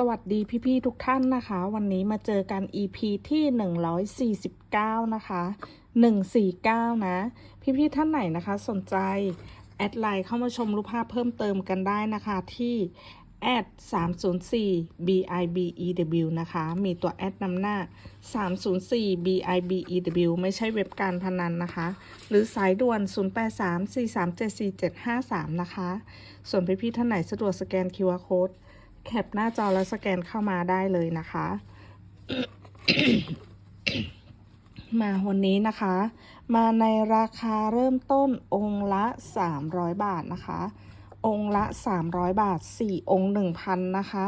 สวัสดีพี่ๆทุกท่านนะคะ วันนี้มาเจอกัน EP ที่ 149 นะคะ 149 นะ พี่ๆท่านไหนนะคะ สนใจ แอดไลน์เข้ามาชมรูปภาพเพิ่มเติมกันได้นะคะที่แอด304 bibew นะคะ มีตัวแอดนำหน้า 304 bibew ไม่ใช่เว็บการพนันนะคะ หรือสายด่วน 0834374753 นะคะ ส่วนพี่ๆท่านไหนสะดวกสแกน QR Code แคปหน้าจอแล้วสแกนเข้ามาได้เลยนะคะ มาวันนี้นะคะ มาในราคาเริ่มต้นองค์ละ 300 บาทนะคะ องค์ละ 300 บาท 4 องค์ 1,000 นะคะ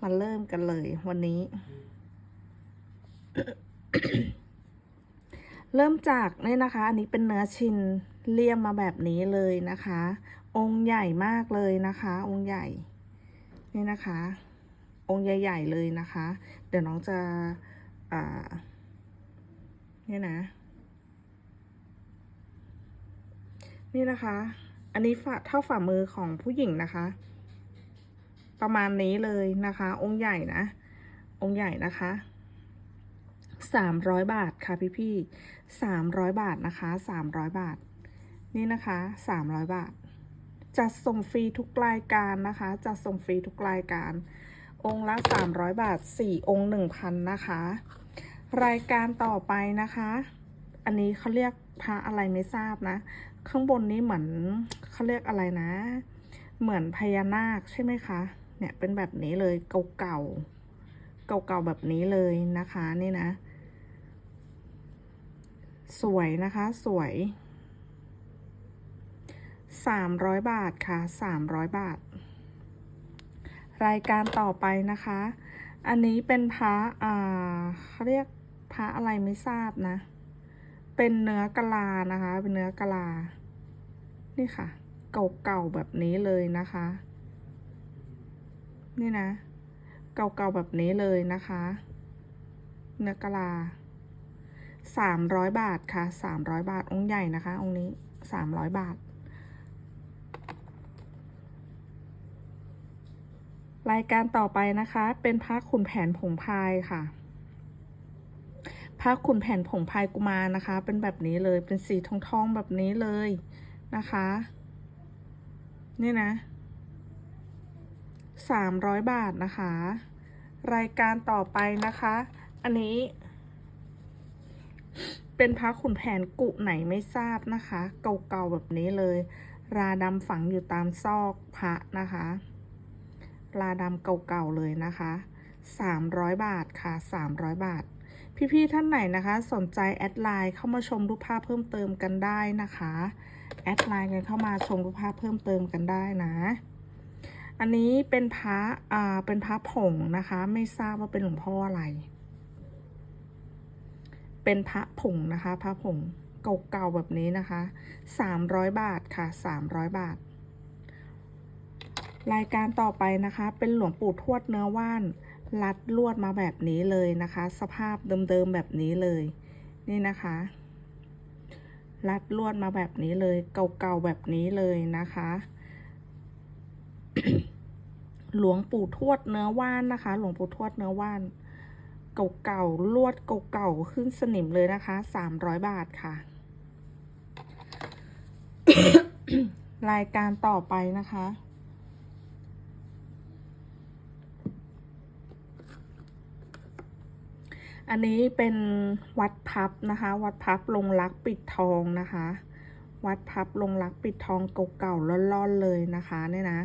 มาเริ่มกันเลยวันนี้เริ่มจากนี่นะคะ อันนี้เป็นเนื้อชิ้นเลี่ยมมาแบบนี้เลยนะคะ องค์ใหญ่มากเลยนะคะ องค์ใหญ่ นี่นะคะ องค์ใหญ่ ๆ เลยนะคะ เดี๋ยวน้องจะเนี่ยนะ นี่นะคะ อันนี้ฝ่าเท่าฝ่ามือของผู้หญิงนะคะ ประมาณนี้เลยนะคะ องค์ใหญ่นะ องค์ใหญ่นะคะสามร้อยบาทค่ะพี่พี่สามร้อยบาทนะคะสามร้อยบาท นี่นะคะสามร้อยบาท จัดส่งฟรีทุกรายการนะคะ จัดส่งฟรีทุกรายการ องค์ละ 300 บาท 4 องค์ 1,000 นะคะ รายการต่อไปนะคะ อันนี้เขาเรียกพระอะไรไม่ทราบนะ ข้างบนนี้เหมือนเขาเรียกอะไรนะ เหมือนพญานาคใช่ไหมคะ เนี่ยเป็นแบบนี้เลยเก่าๆ เก่าๆแบบนี้เลยนะคะนี่นะ สวยนะคะสวย 300 บาทค่ะ 300 บาท รายการต่อไปนะคะ อันนี้เป็นพระอ่าเขาเรียกพระอะไรไม่ทราบนะ เป็นเนื้อกะลานะคะ เป็นเนื้อกะลา นี่ค่ะ เก่าๆแบบนี้เลยนะคะ นี่นะ เก่าๆแบบนี้เลยนะคะ เนื้อกะลา300บาทค่ะ300บาท องค์ใหญ่นะคะ องค์นี้300บาท รายการต่อไปนะคะ เป็นพระขุนแผนผงพายค่ะพระขุนแผนผงพายกุมารนะคะ เป็นแบบนี้เลยเป็นสีทองทองแบบนี้เลยนะคะ นี่นะสามร้อยบาทนะคะ รายการต่อไปนะคะ อันนี้ เป็นพระขุนแผนกุไหนไม่ทราบนะคะ เก่าๆแบบนี้เลย ราดำฝังอยู่ตามซอกพระนะคะ ปลาดำเก่าๆเลยนะคะ 300 บาทค่ะ 300 บาท พี่ๆท่านไหนนะคะ สนใจแอดไลน์เข้ามาชมรูปภาพเพิ่มเติมกันได้นะคะแอดไลน์กันเข้ามาชมรูปภาพเพิ่มเติมกันได้นะ อันนี้เป็นพระอ่าเป็นพระผงนะคะ ไม่ทราบว่าเป็นหลวงพ่ออะไร เป็นพระผงนะคะ พระผงเก่าๆแบบนี้นะคะ 300 บาทค่ะ 300 บาท รายการต่อไปนะคะ เป็นหลวงปู่ทวดเนื้อว่าน รัดลวดมาแบบนี้เลยนะคะ สภาพเดิมๆแบบนี้เลย นี่นะคะ รัดลวดมาแบบนี้เลย เก่าๆแบบนี้เลยนะคะ หลวงปู่ทวดเนื้อว่านนะคะ หลวงปู่ทวดเนื้อว่าน เก่าๆลวดเก่าๆขึ้นสนิมเลยนะคะสามร้อยบาทค่ะรายการต่อไปนะคะ อันนี้เป็นวัดพับนะคะ วัดพับลงรักปิดทองนะคะ วัดพับลงรักปิดทองเก่าๆล่อนๆเลยนะคะเนี่ยนะ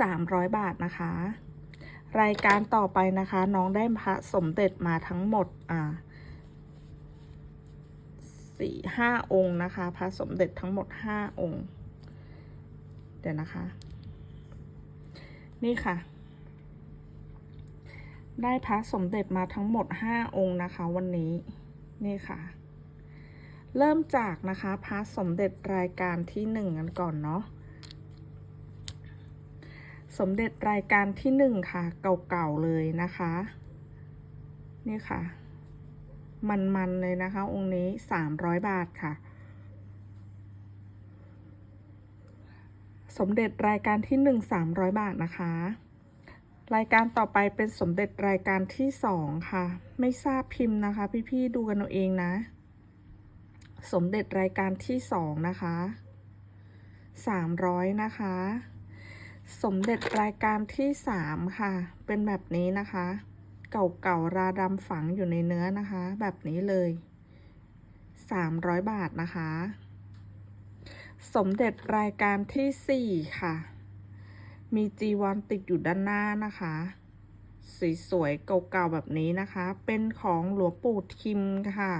สามร้อยบาทนะคะ รายการต่อไปนะคะ น้องได้พระสมเด็จมาทั้งหมดอ่าสี่ห้าองค์นะคะ พระสมเด็จทั้งหมดห้าองค์ เดี๋ยวนะคะ นี่ค่ะ ได้พระสมเด็จมาทั้งหมด 5 องค์นะคะวันนี้นี่ค่ะ เริ่มจากนะคะพระสมเด็จรายการที่หนึ่งกันก่อนเนาะสมเด็จรายการที่หนึ่งค่ะ เก่าๆเลยนะคะ นี่ค่ะ มันๆเลยนะคะ องค์นี้ 300 บาทค่ะสสมเด็จรายการที่หนึ่งสามร้อยบาทนะคะ รายการต่อไปเป็นสมเด็จรายการที่สองค่ะ ไม่ทราบพิมพ์นะคะ พี่ๆดูกันเอาเองนะ สมเด็จรายการที่สองนะคะสามร้อยนะคะ สมเด็จรายการที่สามค่ะ เป็นแบบนี้นะคะ เก่าๆราดำฝังอยู่ในเนื้อนะคะ แบบนี้เลยสามร้อยบาทนะคะ สมเด็จรายการที่สี่ค่ะ มีจีวรติดอยู่ด้านหน้านะคะสสวยๆเก่าๆแบบนี้นะคะ เป็นของหลวงปู่ทิมค่ะ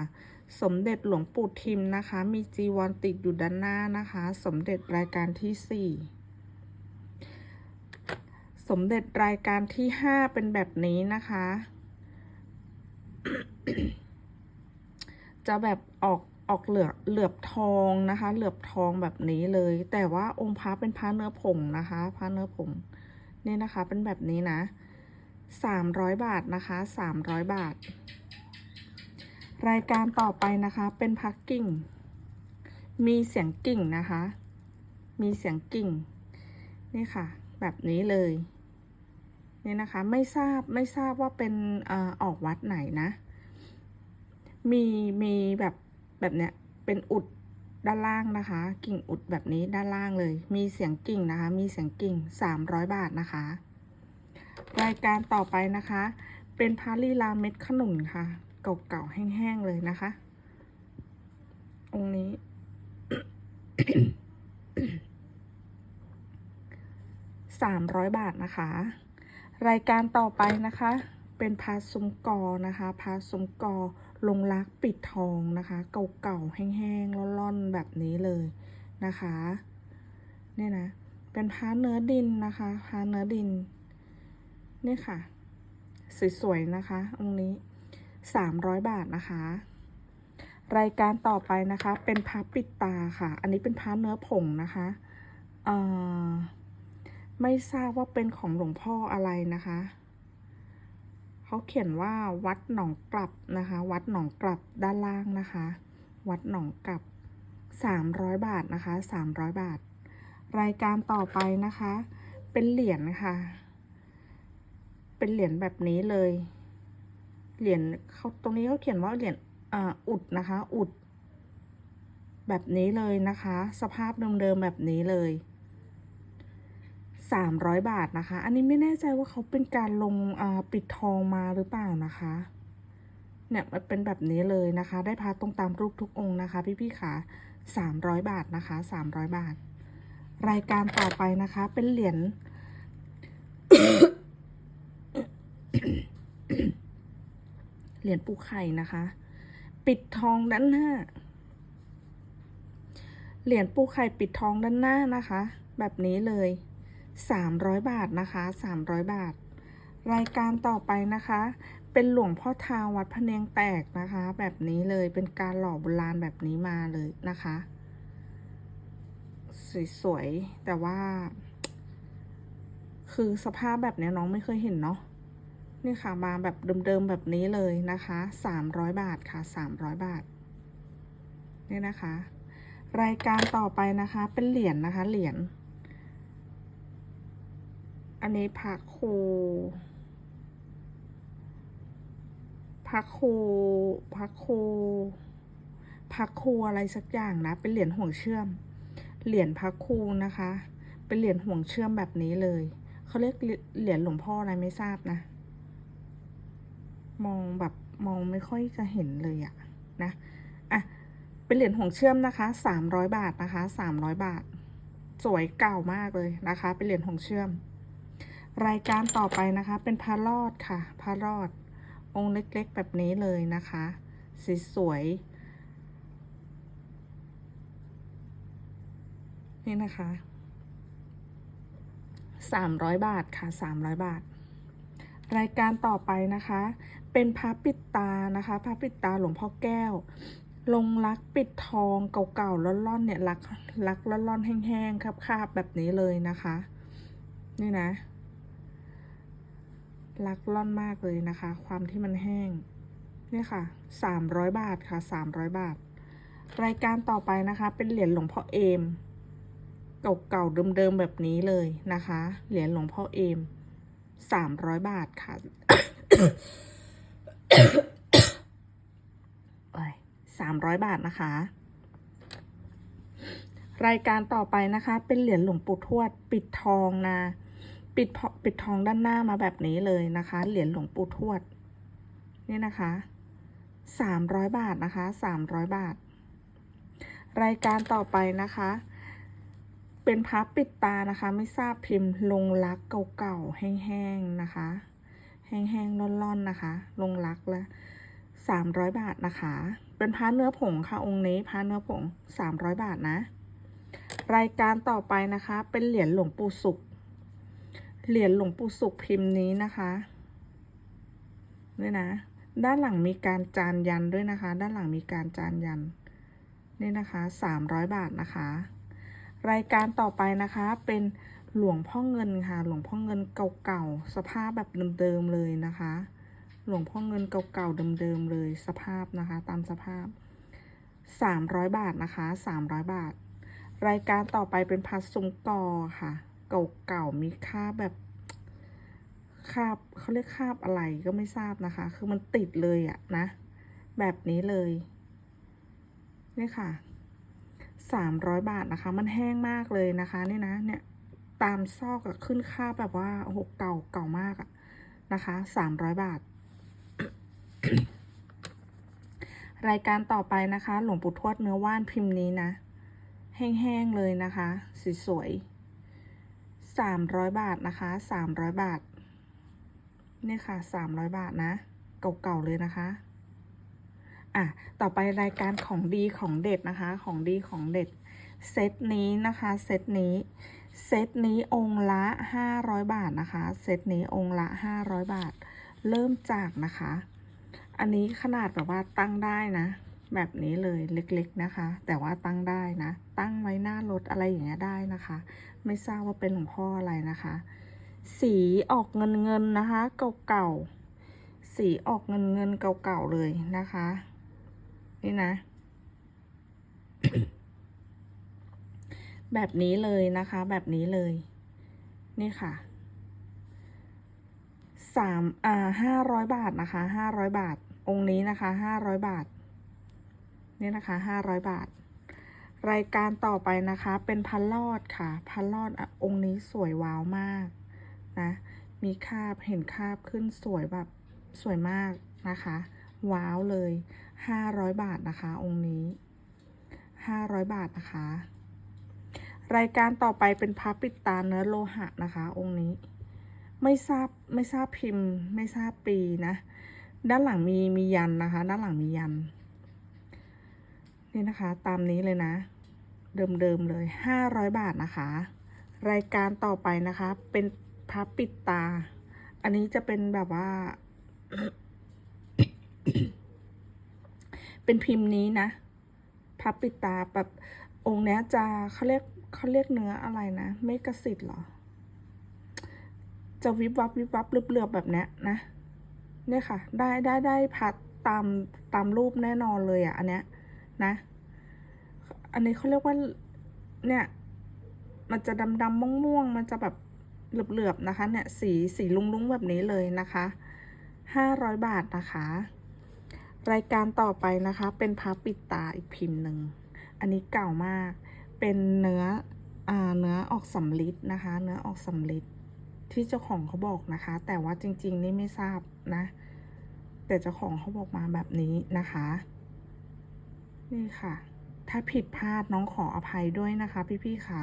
สมเด็จหลวงปู่ทิมนะคะ มีจีวรติดอยู่ด้านหน้านะคะ สมเด็จรายการที่สี่สมเด็จรายการที่ห้าเป็นแบบนี้นะคะ จะแบบออก ออกเหลือบเหลือบทองนะคะ เหลือบทองแบบนี้เลย แต่ว่าองค์พระเป็นพระเนื้อผงนะคะพระเนื้อผงนี่นะคะ เป็นแบบนี้นะสามร้อยบาทนะคะสามร้อยบาท รายการต่อไปนะคะ เป็นพักกิ่ง มีเสียงกิ่งนะคะ มีเสียงกิ่ง นี่ค่ะ แบบนี้เลยนี่นะคะ ไม่ทราบไม่ทราบว่าเป็นออออกวัดไหนนะ มีมีแบบ แบบเนี้ยเป็นอุดด้านล่างนะคะ กิ่งอุดแบบนี้ด้านล่างเลย มีเสียงกิ่งนะคะ มีเสียงกิ่งสามร้อยบาทนะคะ รายการต่อไปนะคะ เป็นพาลีลาเม็ดขนุนค่ะ เก่าๆแห้งๆเลยนะคะ องค์นี้สามร้อยบาทนะคะ รายการต่อไปนะคะ เป็นพาซุ้มกอนะคะ พาซุ้มกอ ลงรักปิดทองนะคะ เก่าๆ แห้งๆร่อนๆ แบบนี้เลยนะคะ เนี่ยนะ เป็นพาเนื้อดินนะคะพาเนื้อดิน นี่ค่ะ สวยๆ นะคะ องค์นี้สามร้อยบาทนะคะ รายการต่อไปนะคะ เป็นพาปิดตาค่ะ อันนี้เป็นพาเนื้อผงนะคะเอ่อไม่ทราบว่าเป็นของหลวงพ่ออะไรนะคะ เขาเขียนว่าวัดหนองกลับนะคะ วัดหนองกลับด้านล่างนะคะ วัดหนองกลับสามร้อยบาทนะคะสามร้อยบาท รายการต่อไปนะคะ เป็นเหรียญค่ะ เป็นเหรียญแบบนี้เลย เหรียญเขาตรงนี้เขาเขียนว่าเหรียญออุดนะคะ อุด แบบนี้เลยนะคะ สภาพเดิมๆแบบนี้เลย สามร้อยบาทนะคะ อันนี้ไม่แน่ใจว่าเขาเป็นการลงปิดทองมาหรือเปล่านะคะ เนี่ยมันเป็นแบบนี้เลยนะคะ ได้พาตรงตามรูปทุกองค์นะคะ พี่ๆค่ะสามร้อยบาทนะคะสามร้อยบาท รายการต่อไปนะคะ เป็นเหรียญเหรียญปูไข่นะคะ ปิดทองด้านหน้า เหรียญปูไข่ปิดทองด้านหน้านะคะ แบบนี้เลย สามร้อยบาทนะคะสามร้อยบาท รายการต่อไปนะคะ เป็นหลวงพ่อทาวัดพะเนียงแตกนะคะ แบบนี้เลยเป็นการหล่อโบราณแบบนี้มาเลยนะคะ สวยๆ แต่ว่า คือสภาพแบบนี้น้องไม่เคยเห็นเนาะนี่ค่ะมาแบบเดิมๆแบบนี้เลยนะคะสามร้อยบาทค่ะสามร้อยบาทนี่นะคะ รายการต่อไปนะคะ เป็นเหรียญนะคะ เหรียญ อันนี้พระครูพระครูพระครูพระครูอะไรสักอย่างนะ เป็นเหรียญห่วงเชื่อม เหรียญพระครูนะคะ เป็นเหรียญห่วงเชื่อมแบบนี้เลย เขาเรียกเหรียญหลวงพ่ออะไรไม่ทราบนะ มองแบบมองไม่ค่อยจะเห็นเลยอะนะ อะ เป็นเหรียญห่วงเชื่อมนะคะสามร้อยบาทนะคะสามร้อยบาท สวยเก่ามากเลยนะคะ เป็นเหรียญห่วงเชื่อม รายการต่อไปนะคะ เป็นพระรอดค่ะ พระรอด องค์เล็กๆ แบบนี้เลยนะคะ สีสวยๆนี่นะคะสามร้อยบาทค่ะสามร้อยบาท รายการต่อไปนะคะ เป็นพระปิดตานะคะพระปิดตาหลวงพ่อแก้ว ลงรักปิดทองเก่าๆล่อนๆเนี่ยรักรักล่อนๆแห้งๆคาบๆแบบนี้เลยนะคะ นี่นะ รักล่อนมากเลยนะคะ ความที่มันแห้งเนี่ยค่ะสามร้อยบาทค่ะสามร้อยบาท รายการต่อไปนะคะ เป็นเหรียญหลวงพ่อเอม เก่าๆเดิมๆแบบนี้เลยนะคะ เหรียญหลวงพ่อเอมสามร้อยบาทค่ะสามร้อยบาทนะคะ รายการต่อไปนะคะ เป็นเหรียญหลวงปู่ทวด ปิดทองนะ ปิดพปิดทองด้านหน้ามาแบบนี้เลยนะคะ เหรียญหลวงปู่ทวด นี่นะคะสามร้อยบาทนะคะสามร้อยบาท รายการต่อไปนะคะ เป็นพับปิดตานะคะ ไม่ทราบพิมพ์ลงรักเก่าๆแห้งๆนะคะ แห้งๆร่อนๆนะคะ ลงรักแล้วสามร้อยบาทนะคะ เป็นพ้าเนื้อผงค่ะองค์นี้พ้าเนื้อผงสามร้อยบาทนะ รายการต่อไปนะคะ เป็นเหรียญหลวงปู่สุข เหรียญหลวงปู่สุขพิมพ์นี้นะคะนี่นะ ด้านหลังมีการจานยันด้วยนะคะ ด้านหลังมีการจานยัน นี่นะคะสามร้อยบาทนะคะ รายการต่อไปนะคะเป็นหลวงพ่อเงินค่ะ หลวงพ่อเงินเก่าๆ สภาพแบบเดิมๆเลยนะคะ หลวงพ่อเงินเก่าๆเดิมๆเลย สภาพนะคะ ตามสภาพสามร้อยบาทนะคะสามร้อยบาท รายการต่อไปเป็นพัสซุงกอค่ะ เก่าๆมีคราบแบบคราบเขาเรียกคราบอะไรก็ไม่ทราบนะคะ คือมันติดเลยอะนะ แบบนี้เลยนี่ค่ะสามร้อยบาทนะคะ มันแห้งมากเลยนะคะนี่นะเนี่ยตามซอกอะขึ้นคราบแบบว่าโอ้โหเก่าเก่ามากอะนะคะสามร้อยบาท รายการต่อไปนะคะ หลวงปู่ทวดเนื้อว่านพิมพ์นี้นะ แห้งๆเลยนะคะสสวย สามร้อยบาทนะคะสามร้อยบาท เนี่ยค่ะสามร้อยบาทนะ เก่าๆเลยนะคะ อะ ต่อไปรายการของดีของเด็ดนะคะ ของดีของเด็ด เซตนี้นะคะ เซตนี้ เซตนี้องค์ละห้าร้อยบาทนะคะ เซตนี้องค์ละห้าร้อยบาท เริ่มจากนะคะ อันนี้ขนาดแบบว่าตั้งได้นะ แบบนี้เลยเล็กๆนะคะ แต่ว่าตั้งได้นะ ตั้งไว้หน้ารถอะไรอย่างเงี้ยได้นะคะ ไม่ทราบว่าเป็นหลวงพ่ออะไรนะคะ สีออกเงินเงินนะคะ เก่าๆสีออกเงินเงินเก่าๆเลยนะคะ นี่นะ แบบนี้เลยนะคะ แบบนี้เลย นี่ค่ะสามอ่าห้าร้อยบาทนะคะห้าร้อยบาทองค์นี้นะคะห้าร้อยบาท นี่นะคะห้าร้อยบาท รายการต่อไปนะคะ เป็นพันลอดค่ะพันลอดอองค์นี้สวยว้าวมากนะมีคาบเห็นคาบขึ้นสวยแบบสวยมากนะคะ ว้าวเลยห้าร้อยบาทนะคะ องค์นี้ห้าร้อยบาทนะคะ รายการต่อไปเป็นพับปิดตาเนื้อโลหะนะคะ องค์นี้ ไม่ทราบไม่ทราบพิมพ์ ไม่ทราบปีนะ ด้านหลังมีมียันนะคะ ด้านหลังมียัน นี่นะคะ ตามนี้เลยนะ เดิมๆเลยห้าร้อยบาทนะคะ รายการต่อไปนะคะ เป็นพับปิดตา อันนี้จะเป็นแบบว่า เป็นพิมพ์นี้นะ พับปิดตาแบบองค์นี้จะเขาเรียกเขาเรียกเนื้ออะไรนะไม่กระสิทธ์เหรอ จะวิบวับวิบวับเลือบๆแบบเนี้ยนะเนี่ยค่ะ ได้ได้ได้พัดตามตามรูปแน่นอนเลยอะ อันเนี้ย นะ อันนี้เขาเรียกว่า เนี่ย มันจะดำดำม่วงม่วงๆมันจะแบบเหลือบๆนะคะ เนี่ย สีสีลุ้งๆแบบนี้เลยนะคะห้าร้อยบาทนะคะ รายการต่อไปนะคะ เป็นพับปิดตาอีกพิมพ์หนึ่ง อันนี้เก่ามาก เป็นเนื้ออเนื้อออกสำลิดนะคะ เนื้อออกสำลิดที่เจ้าของเขาบอกนะคะ แต่ว่าจริง ๆ นี่ไม่ทราบนะ แต่เจ้าของเขาบอกมาแบบนี้นะคะ นี่ค่ะ ถ้าผิดพลาดน้องขออภัยด้วยนะคะ พี่ๆค่ะ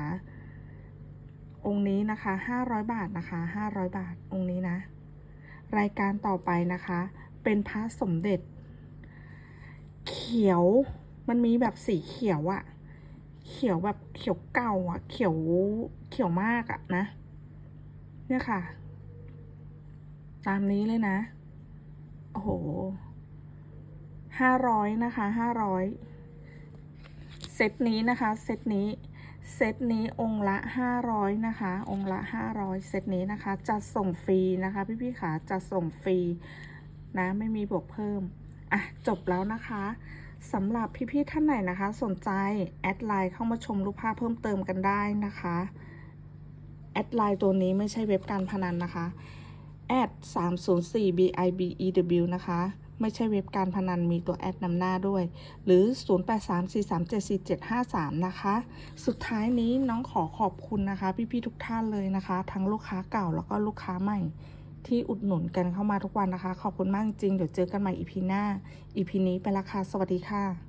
องค์นี้นะคะห้าร้อยบาทนะคะห้าร้อยบาทองค์นี้นะ รายการต่อไปนะคะ เป็นพระสมเด็จ เขียวมันมีแบบสีเขียวอะเขียวแบบเขียวเก่าอะเขียวเขียวมากอะนะ เนี่ยค่ะ ตามนี้เลยนะ โอ้โหห้าร้อยนะคะห้าร้อย เซตนี้นะคะเซตนี้เซตนี้องค์ละห้าร้อยนะคะ องค์ละห้าร้อยเซตนี้นะคะ จัดส่งฟรีนะคะพี่ๆค่ะจัดส่งฟรีนะไม่มีบวกเพิ่ม อะ จบแล้วนะคะสำหรับพี่ๆท่านไหนนะคะ สนใจ แอดไลน์เข้ามาชมรูปภาพเพิ่มเติมกันได้นะคะ แอดไลน์ตัวนี้ไม่ใช่เว็บการพนันนะคะแอด304 bibew นะคะ ไม่ใช่เว็บการพนันมีตัวแอดนำหน้าด้วย หรือ 0834374753 นะคะ สุดท้ายนี้น้องขอขอบคุณนะคะ พี่ๆทุกท่านเลยนะคะ ทั้งลูกค้าเก่าแล้วก็ลูกค้าใหม่ ที่อุดหนุนกันเข้ามาทุกวันนะคะ ขอบคุณมากจริง เดี๋ยวเจอกันใหม่อีพีหน้าอีพีนี้ไปละค่ะ สวัสดีค่ะ